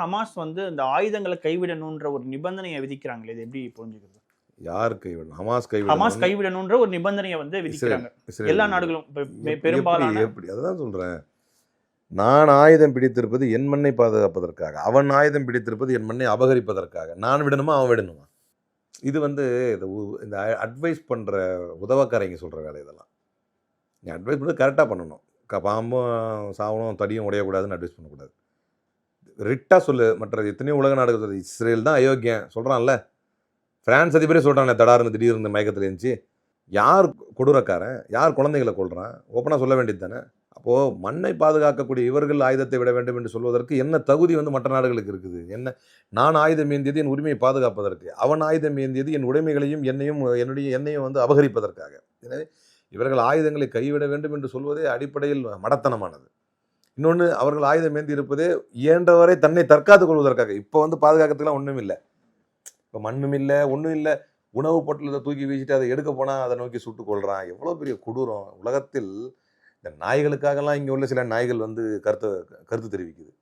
Hamas வந்து இந்த ஆயுதங்களை கைவிடணுன்ற ஒரு நிபந்தனையை விதிக்கிறாங்களே இது எப்படி புரிஞ்சுக்கிறது? யார் கைவிடணும்? ஹமாஸ் ஹமாஸ் கைவிடணும் கைவிடணுன்ற ஒரு நிபந்தனையை வந்து விதிக்கிறாங்க. எல்லா நாடுகளும் பெரும்பாலான எப்படி அதுதான் சொல்றேன். நான் ஆயுதம் பிடித்திருப்பது என் மண்ணை பாதுகாப்பதற்காக. அவன் ஆயுதம் பிடித்திருப்பது என் மண்ணை அபகரிப்பதற்காக. நான் விடணுமா அவன் விடணுமா? இது வந்து இந்த அட்வைஸ் பண்ற உதவக்காரங்க சொல்ற வேலை இதெல்லாம். நீ அட்வைஸ் பண்ணி கரெக்டாக பண்ணணும். க- பாம்பும் சாவணும் தடியும் உடையக்கூடாதுன்னு அட்வைஸ் பண்ணக்கூடாது. ரிட்டாக சொல்லு மற்ற எத்தனையோ உலக நாடுகள் சொல்லு இஸ்ரேல் தான் அயோக்கியம் சொல்கிறான்ல ஃப்ரான்ஸ் அதிபரே சொல்றானே தடார்னு திடீர்னு மயக்கத்தில் இருந்துச்சு யார் கொடூரக்காரன்? யார் குழந்தைகளை கொள்கிறான் ஓப்பனாக சொல்ல வேண்டியது தானே. அப்போது மண்ணை பாதுகாக்கக்கூடிய இவர்கள் ஆயுதத்தை விட வேண்டும் என்று சொல்வதற்கு என்ன தகுதி வந்து மற்ற நாடுகளுக்கு இருக்குது? என்ன? நான் ஆயுதம் ஏந்தியது என் உரிமையை பாதுகாப்பதற்கு அவன் ஆயுதம் ஏந்தியது என் உடைமைகளையும் என்னையும் என்னுடைய என்னையும் வந்து அபகரிப்பதற்காக. எனவே இவர்கள் ஆயுதங்களை கைவிட வேண்டும் என்று சொல்வதே அடிப்படையில் மடத்தனமானது. இன்னொன்று அவர்கள் ஆயுதம் ஏந்தி இருப்பதே இயன்றவரை தன்னை தற்காத்து கொள்வதற்காக. இப்போ வந்து பாதுகாக்கிறதுக்குலாம் ஒன்றும் இல்லை. இப்போ மண்ணும் இல்லை ஒன்றும் இல்லை. உணவு பொட்டலத்தை தூக்கி வீசிட்டு அதை எடுக்க போனால் அதை நோக்கி சுட்டு கொள்கிறான் எவ்வளோ பெரிய கொடூரம் உலகத்தில். இந்த நாய்களுக்காகலாம் இங்கே உள்ள சில நாய்கள் வந்து கருத்து கருத்து தெரிவிக்குது.